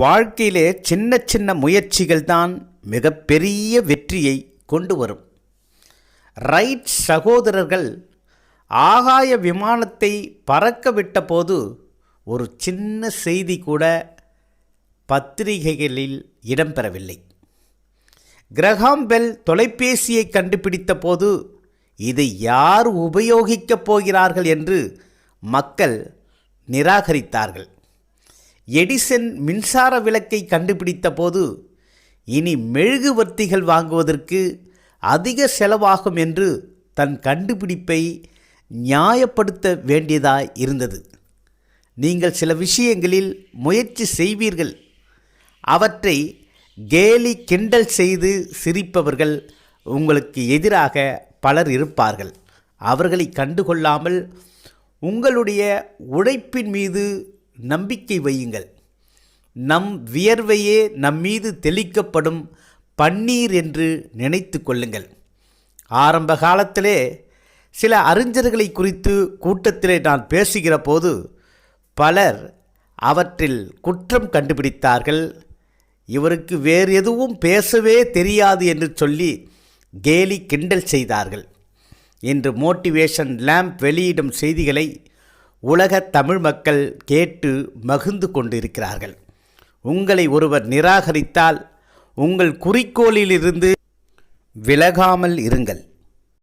வாழ்க்கையிலே சின்ன சின்ன முயற்சிகள் தான் மிகப்பெரிய வெற்றியை கொண்டு வரும். ரைட் சகோதரர்கள் ஆகாய விமானத்தை பறக்க விட்டபோது ஒரு சின்ன செய்தி கூட பத்திரிகைகளில் இடம்பெறவில்லை. கிரகாம் பெல் தொலைபேசியை கண்டுபிடித்த போது இதை யார் உபயோகிக்கப் போகிறார்கள் என்று மக்கள் நிராகரித்தார்கள். எடிசன் மின்சார விளக்கை கண்டுபிடித்த போது இனி மெழுகுவர்த்திகள் வாங்குவதற்கு அதிக செலவாகும் என்று தன் கண்டுபிடிப்பை நியாயப்படுத்த வேண்டியதாய் இருந்தது. நீங்கள் சில விஷயங்களில் முயற்சி செய்வீர்கள். அவற்றை கேலி கிண்டல் செய்து சிரிப்பவர்கள் உங்களுக்கு எதிராக பலர் இருப்பார்கள். அவர்களை கண்டுகொள்ளாமல் உங்களுடைய உழைப்பின் மீது நம்பிக்கை வையுங்கள். நம் வியர்வையே நம்மீது தெளிக்கப்படும் பன்னீர் என்று நினைத்து கொள்ளுங்கள். ஆரம்ப காலத்திலே சில அறிஞர்களை குறித்து கூட்டத்திலே நான் பேசுகிற போது பலர் அவற்றில் குற்றம் கண்டுபிடித்தார்கள். இவருக்கு வேறு எதுவும் பேசவே தெரியாது என்று சொல்லி கேலி கிண்டல் செய்தார்கள். இன்று மோட்டிவேஷன் லேம்ப் வெளியிடும் செய்திகளை உலக தமிழ் மக்கள் கேட்டு மகிழ்ந்து கொண்டிருக்கிறார்கள். உங்களை ஒருவர் நிராகரித்தால் உங்கள் குறிக்கோளிலிருந்து விலகாமல் இருங்கள்.